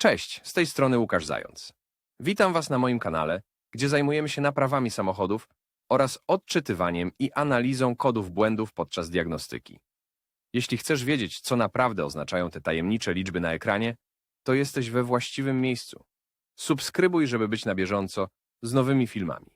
Cześć, z tej strony Łukasz Zając. Witam Was na moim kanale, gdzie zajmujemy się naprawami samochodów oraz odczytywaniem i analizą kodów błędów podczas diagnostyki. Jeśli chcesz wiedzieć, co naprawdę oznaczają te tajemnicze liczby na ekranie, to jesteś we właściwym miejscu. Subskrybuj, żeby być na bieżąco z nowymi filmami.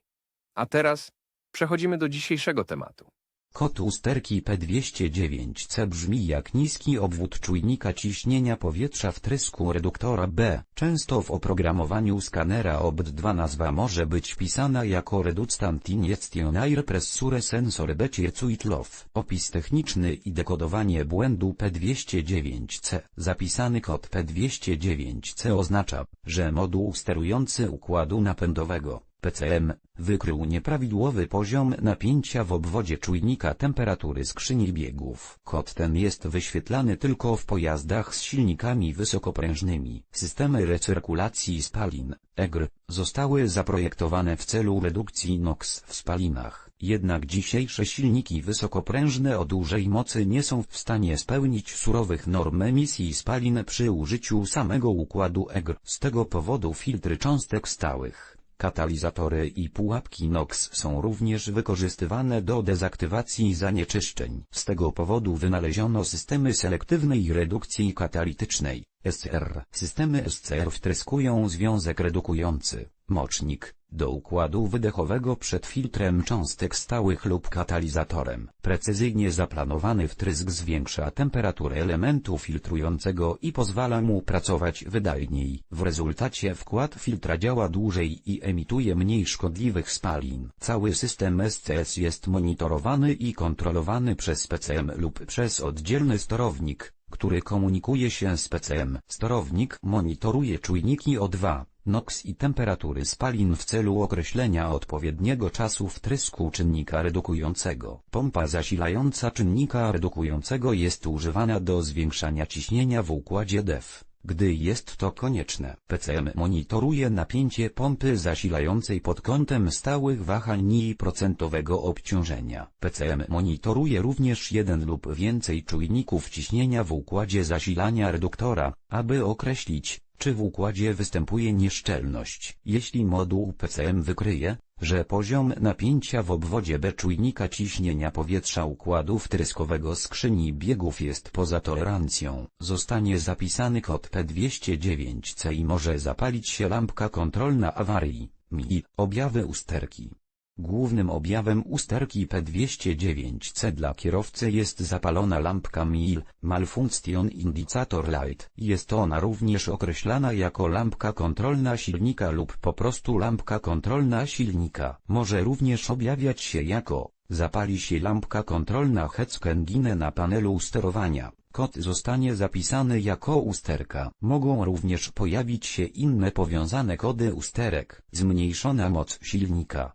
A teraz przechodzimy do dzisiejszego tematu. Kod usterki P209C brzmi jak niski obwód czujnika ciśnienia powietrza wtrysku reduktora B. Często w oprogramowaniu skanera OBD2 nazwa może być pisana jako Reductant Injection Pressure Sensor Beciecuitlow. Opis techniczny i dekodowanie błędu P209C. Zapisany kod P209C oznacza, że moduł sterujący układu napędowego PCM, wykrył nieprawidłowy poziom napięcia w obwodzie czujnika temperatury skrzyni biegów. Kod ten jest wyświetlany tylko w pojazdach z silnikami wysokoprężnymi. Systemy recyrkulacji spalin, EGR, zostały zaprojektowane w celu redukcji NOx w spalinach. Jednak dzisiejsze silniki wysokoprężne o dużej mocy nie są w stanie spełnić surowych norm emisji spalin przy użyciu samego układu EGR. Z tego powodu filtry cząstek stałych Katalizatory i pułapki NOx są również wykorzystywane do dezaktywacji zanieczyszczeń. Z tego powodu wynaleziono systemy selektywnej redukcji katalitycznej, SCR. Systemy SCR wtryskują związek redukujący, mocznik, do układu wydechowego przed filtrem cząstek stałych lub katalizatorem. Precyzyjnie zaplanowany wtrysk zwiększa temperaturę elementu filtrującego i pozwala mu pracować wydajniej. W rezultacie wkład filtra działa dłużej i emituje mniej szkodliwych spalin. Cały system SCS jest monitorowany i kontrolowany przez PCM lub przez oddzielny sterownik, który komunikuje się z PCM. Sterownik monitoruje czujniki O2, NOx i temperatury spalin w celu określenia odpowiedniego czasu wtrysku czynnika redukującego. Pompa zasilająca czynnika redukującego jest używana do zwiększania ciśnienia w układzie DEF. Gdy jest to konieczne, PCM monitoruje napięcie pompy zasilającej pod kątem stałych wahań i procentowego obciążenia. PCM monitoruje również jeden lub więcej czujników ciśnienia w układzie zasilania reduktora, aby określić, czy w układzie występuje nieszczelność. Jeśli moduł PCM wykryje, że poziom napięcia w obwodzie B czujnika ciśnienia powietrza układu wtryskowego skrzyni biegów jest poza tolerancją, zostanie zapisany kod P209C i może zapalić się lampka kontrolna awarii, MI. Objawy usterki Głównym objawem usterki P209C dla kierowcy jest zapalona lampka MIL, Malfunction Indicator Light. Jest ona również określana jako lampka kontrolna silnika lub po prostu lampka kontrolna silnika. Może również objawiać się jako zapali się lampka kontrolna Hetzkengine na panelu sterowania. Kod zostanie zapisany jako usterka. Mogą również pojawić się inne powiązane kody usterek. Zmniejszona moc silnika.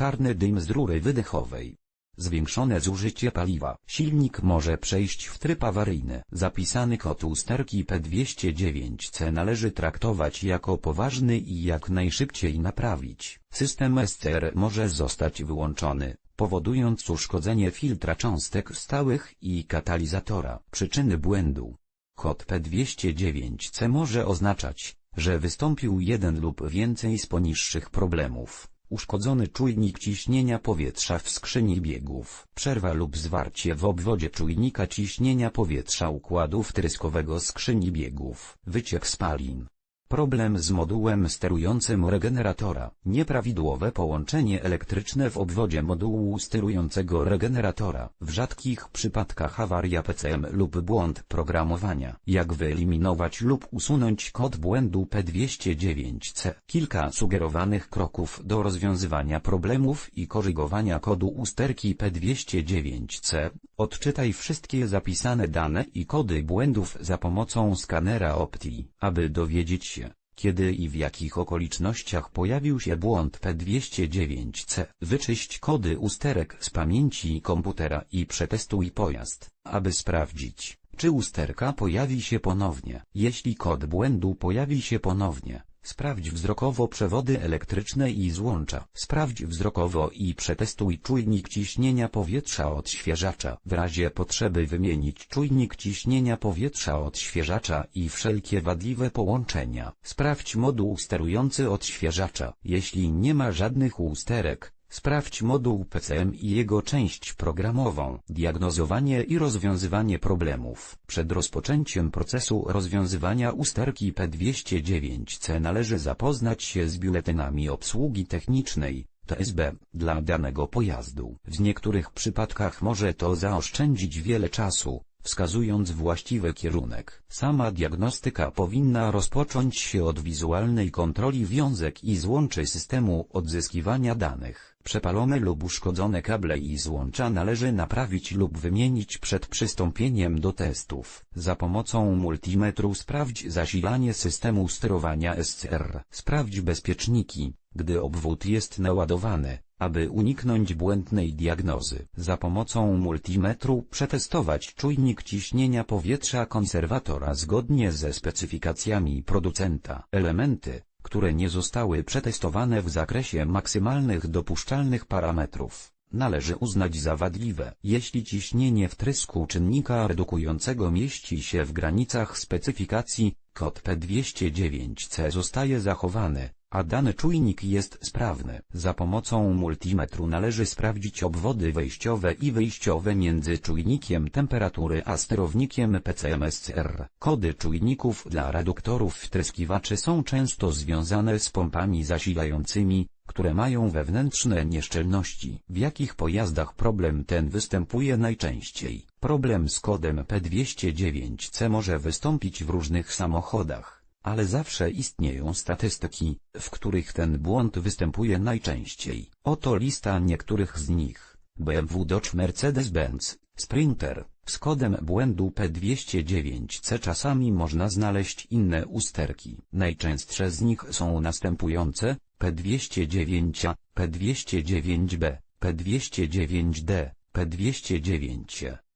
Czarny dym z rury wydechowej. Zwiększone zużycie paliwa. Silnik może przejść w tryb awaryjny. Zapisany kod usterki P209C należy traktować jako poważny i jak najszybciej naprawić. System SCR może zostać wyłączony, powodując uszkodzenie filtra cząstek stałych i katalizatora. Przyczyny błędu. Kod P209C może oznaczać, że wystąpił jeden lub więcej z poniższych problemów uszkodzony czujnik ciśnienia powietrza w skrzyni biegów, przerwa lub zwarcie w obwodzie czujnika ciśnienia powietrza układu wtryskowego skrzyni biegów, wyciek spalin. Problem z modułem sterującym regeneratora. Nieprawidłowe połączenie elektryczne w obwodzie modułu sterującego regeneratora. W rzadkich przypadkach awaria PCM lub błąd programowania. Jak wyeliminować lub usunąć kod błędu P209C. Kilka sugerowanych kroków do rozwiązywania problemów i korygowania kodu usterki P209C. Odczytaj wszystkie zapisane dane i kody błędów za pomocą skanera Opti, aby dowiedzieć się, kiedy i w jakich okolicznościach pojawił się błąd P209C. Wyczyść kody usterek z pamięci komputera i przetestuj pojazd, aby sprawdzić, czy usterka pojawi się ponownie. Jeśli kod błędu pojawi się ponownie, Sprawdź wzrokowo przewody elektryczne i złącza. Sprawdź wzrokowo i przetestuj czujnik ciśnienia powietrza odświeżacza. W razie potrzeby wymienić czujnik ciśnienia powietrza odświeżacza i wszelkie wadliwe połączenia. Sprawdź moduł sterujący odświeżacza. Jeśli nie ma żadnych usterek, Sprawdź moduł PCM i jego część programową, diagnozowanie i rozwiązywanie problemów. Przed rozpoczęciem procesu rozwiązywania usterki P209C należy zapoznać się z biuletynami obsługi technicznej, TSB, dla danego pojazdu. W niektórych przypadkach może to zaoszczędzić wiele czasu, wskazując właściwy kierunek. Sama diagnostyka powinna rozpocząć się od wizualnej kontroli wiązek i złączy systemu odzyskiwania danych. Przepalone lub uszkodzone kable i złącza należy naprawić lub wymienić przed przystąpieniem do testów. Za pomocą multimetru sprawdź zasilanie systemu sterowania SCR. Sprawdź bezpieczniki, gdy obwód jest naładowany, aby uniknąć błędnej diagnozy. Za pomocą multimetru przetestować czujnik ciśnienia powietrza konserwatora zgodnie ze specyfikacjami producenta. Elementy, które nie zostały przetestowane w zakresie maksymalnych dopuszczalnych parametrów, należy uznać za wadliwe. Jeśli ciśnienie wtrysku czynnika redukującego mieści się w granicach specyfikacji, kod P209C zostaje zachowany, a dany czujnik jest sprawny. Za pomocą multimetru należy sprawdzić obwody wejściowe i wyjściowe między czujnikiem temperatury a sterownikiem PCMSCR. Kody czujników dla reduktorów wtryskiwaczy są często związane z pompami zasilającymi, które mają wewnętrzne nieszczelności. W jakich pojazdach problem ten występuje najczęściej? Problem z kodem P209C może wystąpić w różnych samochodach ale zawsze istnieją statystyki, w których ten błąd występuje najczęściej. Oto lista niektórych z nich. BMW Dodge Mercedes-Benz, Sprinter, z kodem błędu P209C czasami można znaleźć inne usterki. Najczęstsze z nich są następujące, P209A, P209B, P209D, P209